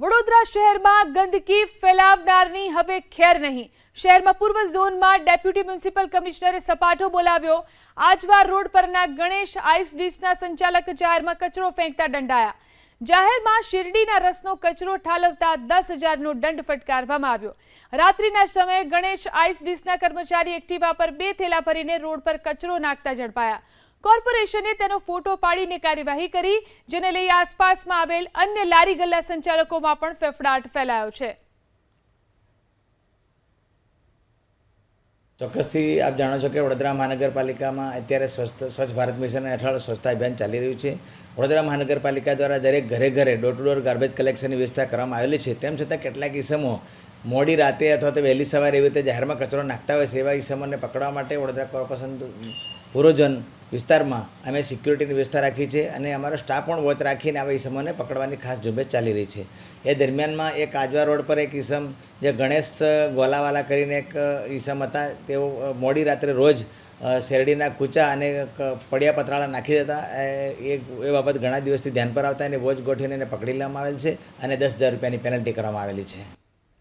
વડોદરા શહેરમાં ગંદકી ફેલાવનારની હવે ખેર નહીં. શહેરમાં પૂર્વ ઝોનમાં ડેપ્યુટી મ્યુનિસિપલ કમિશનરે સપાટો બોલાવ્યો. આજવાર રોડ પરના ગણેશ આઈસ ડીશના સંચાલક જાહેરમાં કચરો ફેંકતા દંડાયા. જાહેરમાં શેરડીના રસનો કચરો ઠાલવતા દસ હજારનો દંડ ફટકારવામાં આવ્યો. રાત્રિના સમયે ગણેશ આઈસ ડીશના કર્મચારી એક્ટિવા પર બે થેલા ભરીને રોડ પર કચરો નાખતા ઝડપાયા. કોર્પોરેશને તેનો ફોટો પાડીને કાર્યવાહી કરી, જેને લઈ આસપાસમાં આવેલ અન્ય લારી ગલ્લા સંચાલકોમાં પણ ફેફડાટ ફેલાયો છે. ચોક્કસથી આપ જાણો છો કે વડોદરા મહાનગરપાલિકામાં અત્યારે સ્વસ્થ, સ્વચ્છ ભારત મિશન હેઠળ સ્વચ્છતા અભિયાન ચાલી રહ્યું છે. વડોદરા મહાનગરપાલિકા દ્વારા દરેક ઘરે ઘરે ડોર ટુ ડોર ગાર્બેજ કલેક્શનની વ્યવસ્થા કરવામાં આવેલી છે. તેમ છતાં કેટલાક ઇસમો મોડી રાતે અથવા તો વહેલી સવારે એવી રીતે જાહેરમાં કચરો નાખતા હોય છે, એવા ઇસમોને પકડવા માટે વડોદરા કોર્પોરેશન પૂર્વજન વિસ્તારમાં અમે સિક્યુરિટીની વ્યવસ્થા રાખી છે અને અમારો સ્ટાફ પણ વોચ રાખીને આવા ઇસમોને પકડવાની ખાસ ઝુંબેશ ચાલી રહી છે. એ દરમિયાનમાં એક આજવા રોડ પર એક ઇસમ જે ગણેશ ગોલાવાલા કરીને એક ઈસમ હતા. તેઓ મોડી રાત્રે રોજ શેરડીના કૂચા અને પડિયા પતરાળા નાખી દેતા. એ એ બાબત ઘણા દિવસથી ધ્યાન પર આવતા એને વોચ ગોઠવીને એને પકડી લેવામાં આવેલ છે અને દસ હજાર રૂપિયાની પેનલ્ટી કરવામાં આવેલી છે.